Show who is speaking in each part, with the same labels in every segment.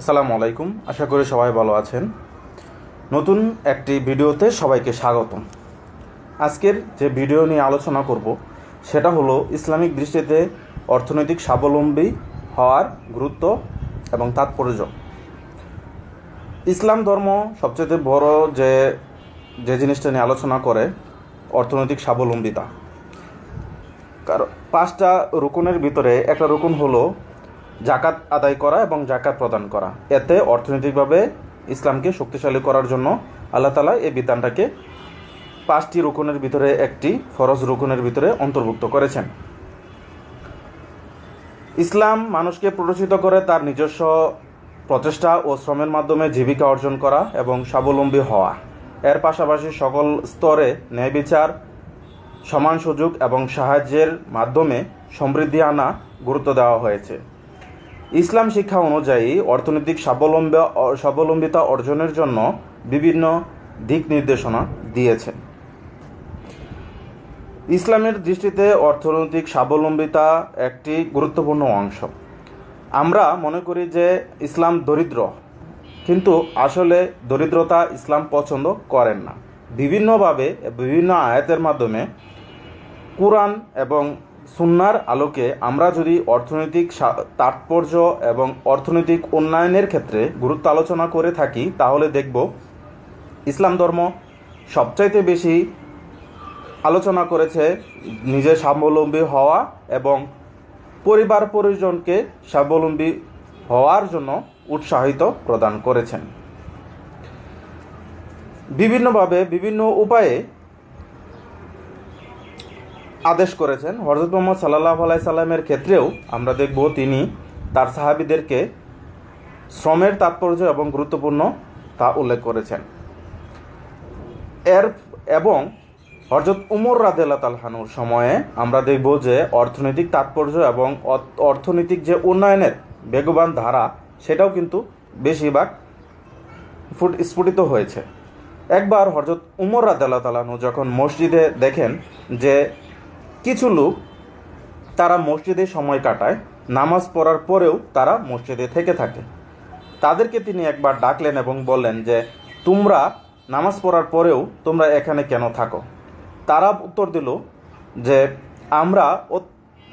Speaker 1: আসসালামু আলাইকুম। আশা করি সবাই ভালো আছেন। নতুন একটি ভিডিওতে সবাইকে স্বাগতম। আজকের যে ভিডিও নিয়ে আলোচনা করব, সেটা হলো ইসলামিক দৃষ্টিতে অর্থনৈতিক স্বাবলম্বী হওয়ার গুরুত্ব এবং তাৎপর্য। ইসলাম ধর্ম সবচেয়ে বড় যে যে জিনিসটা নিয়ে আলোচনা করে, অর্থনৈতিক স্বাবলম্বিতা। কারণ পাঁচটা রুকুনের ভিতরে একটা রুকুন হলো জাকাত আদায় করা এবং জাকাত প্রদান করা। এতে অর্থনৈতিকভাবে ইসলামকে শক্তিশালী করার জন্য আল্লাহ তালা এই বিধানটাকে পাঁচটি রুকুনের ভিতরে একটি ফরজ রুকুনের ভিতরে অন্তর্ভুক্ত করেছেন। ইসলাম মানুষকে প্ররোচিত করে তার নিজস্ব প্রচেষ্টা ও শ্রমের মাধ্যমে জীবিকা অর্জন করা এবং স্বাবলম্বী হওয়া। এর পাশাপাশি সকল স্তরে ন্যায় বিচার, সমান সুযোগ এবং সাহায্যের মাধ্যমে সমৃদ্ধি আনা গুরুত্ব দেওয়া হয়েছে। ইসলাম শিক্ষা অনুযায়ী অর্থনৈতিক স্বাবলম্বী, স্বাবলম্বিতা অর্জনের জন্য বিভিন্ন দিক নির্দেশনা দিয়েছে। ইসলামের দৃষ্টিতে অর্থনৈতিক স্বাবলম্বিতা একটি গুরুত্বপূর্ণ অংশ। আমরা মনে করি যে ইসলাম দরিদ্র, কিন্তু আসলে দরিদ্রতা ইসলাম পছন্দ করেন না। বিভিন্নভাবে, বিভিন্ন আয়াতের মাধ্যমে কোরআন এবং সুন্নার আলোকে আমরা যদি অর্থনৈতিক তাৎপর্য এবং অর্থনৈতিক উন্নয়নের ক্ষেত্রে গুরুত্ব আলোচনা করে থাকি, তাহলে দেখব ইসলাম ধর্ম সবচাইতে বেশি আলোচনা করেছে নিজে স্বাবলম্বী হওয়া এবং পরিবার পরিজনকে স্বাবলম্বী হওয়ার জন্য উৎসাহিত প্রদান করেছেন। বিভিন্নভাবে, বিভিন্ন উপায়ে আদেশ করেছেন। হজরত মোহাম্মদ সাল্লাহ আলাই সাল্লামের ক্ষেত্রেও আমরা দেখব তিনি তার সাহাবিদেরকে শ্রমের তাৎপর্য এবং গুরুত্বপূর্ণ তা উল্লেখ করেছেন। এর এবং হরজত উমর রাদেলা তালহানুর সময়ে আমরা দেখব যে অর্থনৈতিক তাৎপর্য এবং অর্থনৈতিক যে উন্নয়নের বেগবান ধারা, সেটাও কিন্তু বেশিরভাগ ফুট- স্ফুটিত হয়েছে। একবার হরজত উমর রাদেলা তালানু যখন মসজিদে দেখেন যে কিছু লোক তারা মসজিদে সময় কাটায়, নামাজ পড়ার পরেও তারা মসজিদে থেকে থাকে। তাদেরকে তিনি একবার ডাকলেন এবং বললেন যে, তোমরা নামাজ পড়ার পরেও তোমরা এখানে কেন থাকো? তারা উত্তর দিল যে, আমরা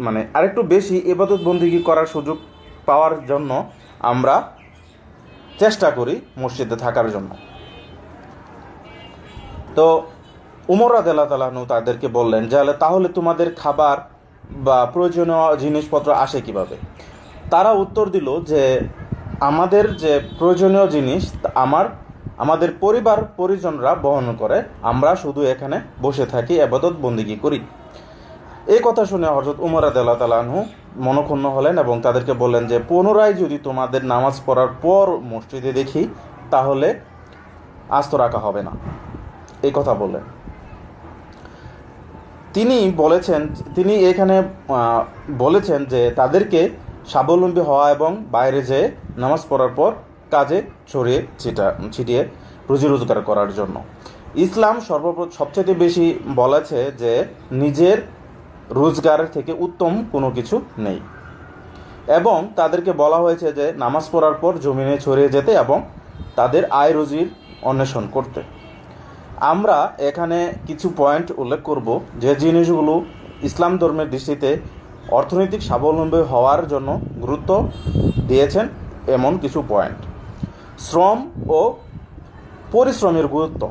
Speaker 1: মানে আরেকটু বেশি ইবাদত বন্দিগি করার সুযোগ পাওয়ার জন্য আমরা চেষ্টা করি মসজিদে থাকার জন্য। তো উমর রাদেল্লা তালাহনু তাদেরকে বললেন, যে "আলে তাহলে তোমাদের খাবার বা প্রয়োজনীয় জিনিসপত্র আসে কীভাবে? তারা উত্তর দিল যে, আমাদের যে প্রয়োজনীয় জিনিস, আমার, আমাদের পরিবার পরিজনরা বহন করে, আমরা শুধু এখানে বসে থাকি, আবাদত বন্দিগি করি। এই কথা শুনে হজরত উমর আদাল্লাহ তালাহু মনক্ষুণ্ণ হলেন এবং তাদেরকে বললেন যে, পুনরায় যদি তোমাদের নামাজ পড়ার পর মসজিদে দেখি, তাহলে আস্ত রাখা হবে না। এই কথা বললেন। তিনি বলেছেন, তিনি এখানে বলেছেন যে তাদেরকে স্বাবলম্বী হওয়া এবং বাইরে যেয়ে নামাজ পড়ার পর কাজে ছড়িয়ে ছিটা, ছিটিয়ে রুজি রোজগার করার জন্য। ইসলাম সর্বপ্র সবচেয়ে বেশি বলেছে যে নিজের রোজগার থেকে উত্তম কোনো কিছু নেই। এবং তাদেরকে বলা হয়েছে যে নামাজ পড়ার পর জমিনে ছড়িয়ে যেতে এবং তাদের আয় রুজির অন্বেষণ করতে। আমরা এখানে কিছু পয়েন্ট উল্লেখ করব যে জিনিসগুলো ইসলাম ধর্মের দৃষ্টিতে অর্থনৈতিক স্বাবলম্বী হওয়ার জন্য গুরুত্ব দিয়েছেন এমন কিছু পয়েন্ট শ্রম ও পরিশ্রমের গুরুত্ব।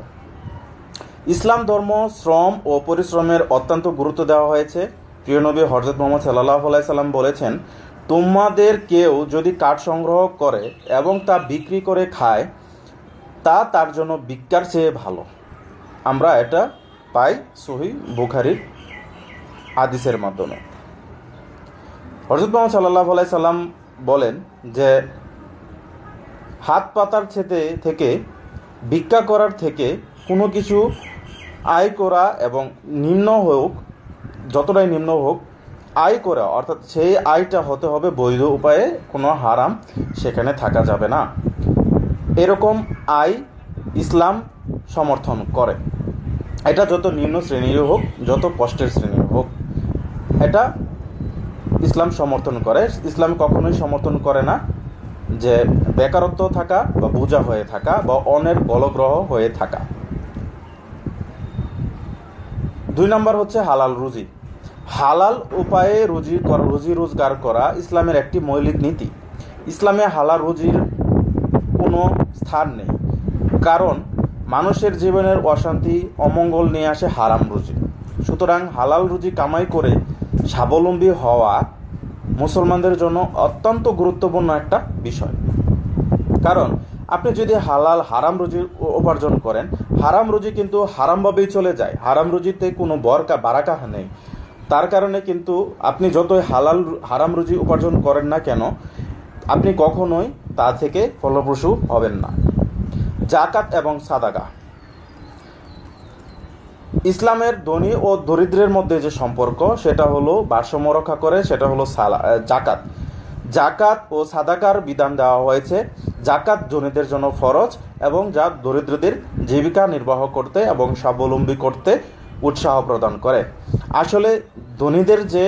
Speaker 1: ইসলাম ধর্ম, শ্রম ও পরিশ্রমের অত্যন্ত গুরুত্ব দেওয়া হয়েছে। প্রিয় নবী হজরত মোহাম্মদ সাল্লাহ সাল্লাম বলেছেন, তোমাদের কেউ যদি কাঠ সংগ্রহ করে এবং তা বিক্রি করে খায়, তা তার জন্য বিজ্ঞার চেয়ে ভালো। আমরা এটা পাই সহি বুখারির আদিসের মাধ্যমে। হজরত মোহাম্মদ সাল্লাহ আলাই সাল্লাম বলেন যে, হাত পাতার ছেতে থেকে, ভিক্ষা করার থেকে কোনো কিছু আয় করা এবং নিম্ন হোক, যতটাই নিম্ন হোক, আয় করা, অর্থাৎ সেই আয়টা হতে হবে বৈধ উপায়ে, কোনো হারাম সেখানে থাকা যাবে না। এরকম আয় ইসলাম সমর্থন করে। এটা যত নিম্ন শ্রেণির হোক, যত কষ্টের শ্রেণির হোক, এটা ইসলাম সমর্থন করে। ইসলাম কখনোই সমর্থন করে না যে বেকারত্ব থাকা বা বোঝা হয়ে থাকা বা অনের বলগ্রহ হয়ে থাকা। দুই নম্বর হচ্ছে হালাল রুজি। হালাল উপায়ে রুজি করা, রুজি রোজগার করা ইসলামের একটি মৌলিক নীতি। ইসলামে হালাল রুজির কোনো স্থান নেই। কারণ মানুষের জীবনের অশান্তি, অমঙ্গল নিয়ে আসে হারাম রুজি। সুতরাং হালাল রুজি কামাই করে স্বাবলম্বী হওয়া মুসলমানদের জন্য অত্যন্ত গুরুত্বপূর্ণ একটা বিষয়। কারণ আপনি যদি হালাল হারাম রুজি উপার্জন করেন, হারাম রুজি কিন্তু হারামভাবেই চলে যায়। হারাম রুজিতে কোনো বরকা, বারাকা নেই। তার কারণে কিন্তু আপনি যতই হালাল হারাম রুজি উপার্জন করেন না কেন, আপনি কখনোই তা থেকে ফলপ্রসূ হবেন না। জাকাত এবং সাদাকা। ইসলামের ধনী ও দরিদ্রের মধ্যে যে সম্পর্ক, সেটা হলো ভারসাম্য রক্ষা করে, সেটা হলো সালা জাকাত। জাকাত ও সাদাকার বিধান দেওয়া হয়েছে, জাকাত ধনীদের জন্য ফরজ এবং যা দরিদ্রদের জীবিকা নির্বাহ করতে এবং স্বাবলম্বী করতে উৎসাহ প্রদান করে। আসলে ধনীদের যে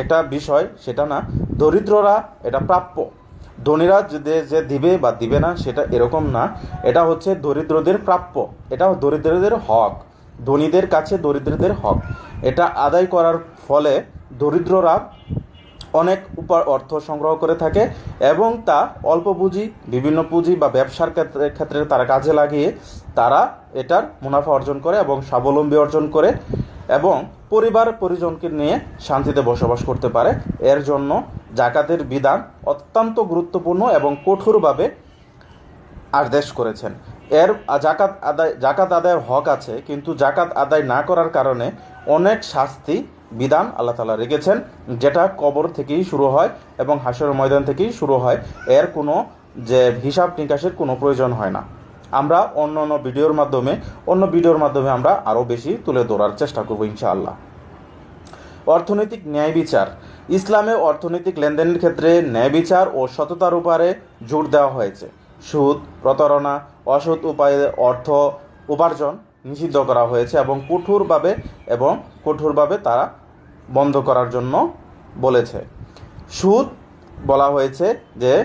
Speaker 1: একটা বিষয়, সেটা না, দরিদ্ররা এটা প্রাপ্য। ধনীরা যে যে দিবে বা দিবে না, সেটা এরকম না। এটা হচ্ছে দরিদ্রদের প্রাপ্য। এটা দরিদ্রদের হক। ধনীদের কাছে দরিদ্রদের হক। এটা আদায় করার ফলে দরিদ্ররা অনেক উপর অর্থ সংগ্রহ করে থাকে এবং তা অল্প পুঁজি, বিভিন্ন পুঁজি বা ব্যবসার ক্ষেত্রে ক্ষেত্রে তারা কাজে লাগিয়ে তারা এটার মুনাফা অর্জন করে এবং স্বাবলম্বী অর্জন করে এবং পরিবার পরিজনকে নিয়ে শান্তিতে বসবাস করতে পারে। এর জন্য জাকাতের বিধান অত্যন্ত গুরুত্বপূর্ণ এবং কঠোরভাবে আদেশ করেছেন। এর জাকাত আদায়, জাকাত আদায়ের হক আছে, কিন্তু জাকাত আদায় না করার কারণে অনেক শাস্তি বিধান আল্লাহ তালা রেখেছেন, যেটা কবর থেকেই শুরু হয় এবং হাসর ময়দান থেকেই শুরু হয়। এর কোনো যে হিসাব নিকাশের কোনো প্রয়োজন হয় না। আমরা অন্য অন্য ভিডিওর মাধ্যমে, অন্য ভিডিওর মাধ্যমে আমরা আরও বেশি তুলে ধরার চেষ্টা করব ইনশাআল্লাহ। অর্থনৈতিক ন্যায় বিচার। ইসলামে অর্থনৈতিক লেনদেনের ক্ষেত্রে ন্যায় বিচার ও সততার উপরে জোর দেওয়া হয়েছে। সুদ, প্রতারণা, অসৎ উপায়ে অর্থ উপার্জন নিষিদ্ধ করা হয়েছে এবং কঠোরভাবে এবং কঠোরভাবে তারা বন্ধ করার জন্য বলেছে। সুদ বলা হয়েছে যে,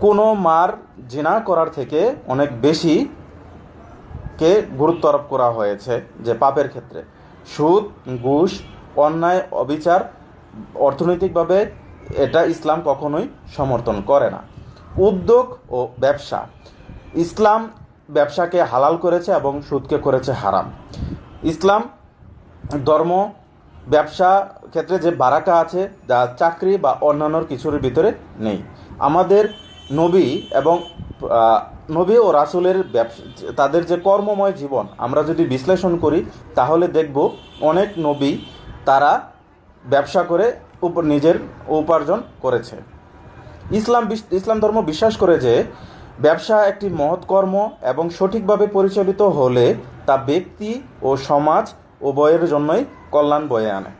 Speaker 1: কোনো মার জিনা করার থেকে অনেক বেশি কে গুরুত্ব আরোপ করা হয়েছে যে পাপের ক্ষেত্রে। সুদ, ঘুষ, অন্যায়, অবিচার অর্থনৈতিকভাবে এটা ইসলাম কখনোই সমর্থন করে না। উদ্যোগ ও ব্যবসা। ইসলাম ব্যবসাকে হালাল করেছে এবং সুদকে করেছে হারাম। ইসলাম ধর্ম, ব্যবসা ক্ষেত্রে যে বারাকা আছে, যা চাকরি বা অন্যান্য কিছুর ভিতরে নেই। আমাদের নবী এবং নবী ও রাসূলের ব্যবসা, তাদের যে কর্মময় জীবন, আমরা যদি বিশ্লেষণ করি, তাহলে দেখব অনেক নবী তারা ব্যবসা করে উপ- নিজের উপার্জন করেছে। ইসলাম ইসলাম ধর্ম বিশ্বাস করে যে, ব্যবসা একটি মহৎ কর্ম এবং সঠিকভাবে পরিচালিত হলে তা ব্যক্তি ও সমাজ উভয়ের জন্যই কল্যাণ বয়ে আনে।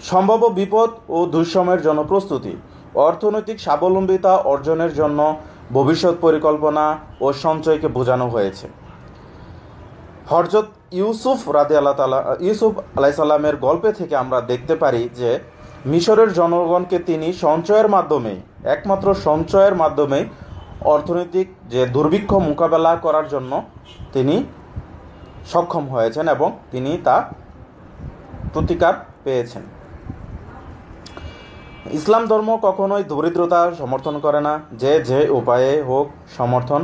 Speaker 1: সম্ভাব্য বিপদ ও দুঃসময়ের জন্য প্রস্তুতি, অর্থনৈতিক স্বাবলম্বিতা অর্জনের জন্য ভবিষ্যৎ পরিকল্পনা ও সঞ্চয়কে বোঝানো হয়েছে। হরজত ইউসুফ রাদে আল্লাহ তালা ইউসুফ আলাইসাল্লামের গল্পে থেকে আমরা দেখতে পারি যে মিশরের জনগণকে তিনি সঞ্চয়ের মাধ্যমে, একমাত্র সঞ্চয়ের মাধ্যমে অর্থনৈতিক যে দুর্ভিক্ষ মোকাবেলা করার জন্য তিনি সক্ষম হয়েছেন এবং তিনি তা প্রতিকার পেয়েছেন। ইসলাম ধর্ম কখনোই দরিদ্রতা সমর্থন করে না, যে যে উপায়ে হোক সমর্থন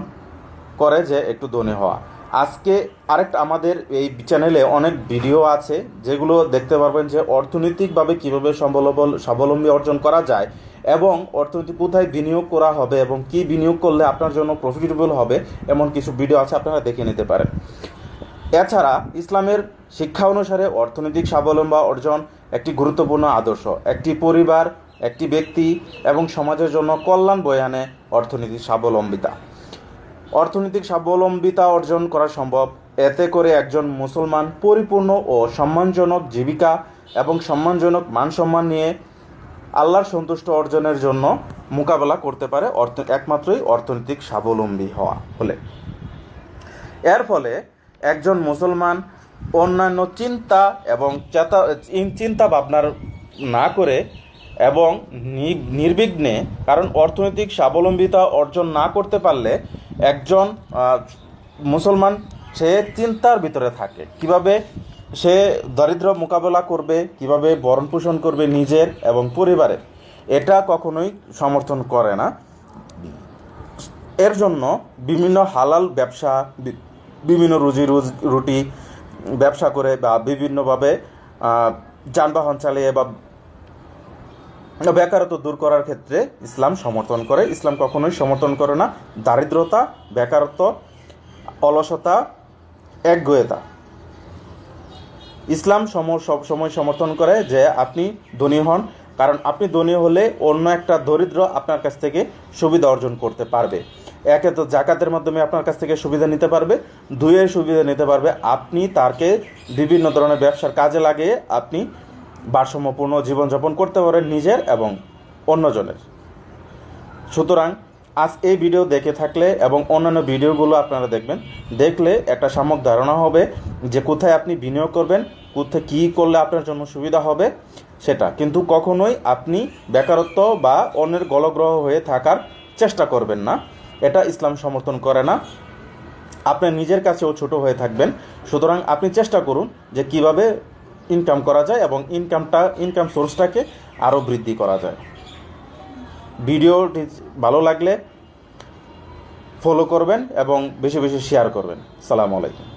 Speaker 1: করে যে একটু ধনী হওয়া। আজকে আরেকটা আমাদের এই চ্যানেলে অনেক ভিডিও আছে, যেগুলো দেখতে পারবেন যে অর্থনৈতিকভাবে কীভাবে স্বাবলম্বন স্বাবলম্বী অর্জন করা যায় এবং অর্থনীতি কোথায় বিনিয়োগ করা হবে এবং কি বিনিয়োগ করলে আপনার জন্য প্রফিটেবল হবে, এমন কিছু ভিডিও আছে, আপনারা দেখে নিতে পারেন। এছাড়া ইসলামের শিক্ষা অনুসারে অর্থনৈতিক স্বাবলম্বী অর্জন একটি গুরুত্বপূর্ণ আদর্শ। একটি পরিবার, একটি ব্যক্তি এবং সমাজের জন্য কল্যাণ বয়ে আনে অর্থনৈতিক স্বাবলম্বিতা। অর্থনৈতিক স্বাবলম্বিতা অর্জন করা সম্ভব। এতে করে একজন মুসলমান পরিপূর্ণ ও সম্মানজনক জীবিকা এবং সম্মানজনক মান সম্মান নিয়ে আল্লাহর সন্তুষ্ট অর্জনের জন্য মোকাবেলা করতে পারে অর্থ, একমাত্রই অর্থনৈতিক স্বাবলম্বী হওয়া হলে। এর ফলে একজন মুসলমান অন্যান্য চিন্তা এবং চেতা চিন্তা ভাবনার না করে এবং নির্বিঘ্নে, কারণ অর্থনৈতিক স্বাবলম্বিতা অর্জন না করতে পারলে একজন মুসলমান, সে চিন্তার ভিতরে থাকে। কীভাবে সে দারিদ্র মোকাবেলা করবে, কীভাবে ভরণ পোষণ করবে নিজের এবং পরিবারের, এটা কখনোই সমর্থন করে না। এর জন্য বিভিন্ন হালাল ব্যবসা বিভিন্ন রুজি রুজ, রুটি ব্যবসা করে বা বিভিন্নভাবে যানবাহন চালিয়ে বা বেকারত্ব দূর করার ক্ষেত্রে ইসলাম সমর্থন করে। ইসলাম কখনোই সমর্থন করে না। দারিদ্রতা, বেকারত্ব, অলসতা, একগুয়েতা। ইসলাম সব সময় সমর্থন করে যে আপনি ধনী হন, কারণ আপনি ধনী হলে অন্য একটা দরিদ্র আপনার কাছ থেকে সুবিধা অর্জন করতে পারবে। একে তো জাকাতের মাধ্যমে আপনার কাছ থেকে সুবিধা নিতে পারবে, দুইয়ের সুবিধা নিতে পারবে। আপনি তাকে বিভিন্ন ধরনের ব্যবসার কাজে লাগিয়ে আপনি ভারসাম্যপূর্ণ জীবনযাপন করতে পারেন নিজের এবং অন্যজনের। সুতরাং আজ এই ভিডিও দেখে থাকলে এবং অন্যান্য ভিডিওগুলো আপনারা দেখবেন, দেখলে একটা সামগ্রিক ধারণা হবে যে কোথায় আপনি বিনিয়োগ করবেন, কোথায় কী করলে আপনার জন্য সুবিধা হবে সেটা। কিন্তু কখনোই আপনি বেকারত্ব বা অন্যের গলগ্রহ হয়ে থাকার চেষ্টা করবেন না। এটা ইসলাম সমর্থন করে না। আপনার নিজের কাছেও ছোট হয়ে থাকবেন। সুতরাং আপনি চেষ্টা করুন যে কীভাবে ইনকাম করা যায় এবং ইনকামটা ইনকাম সোর্সটাকে আরও বৃদ্ধি করা যায়। ভিডিওটি ভালো লাগলে ফলো করবেন এবং বেশি বেশি শেয়ার করবেন। সালাম আলাইকুম।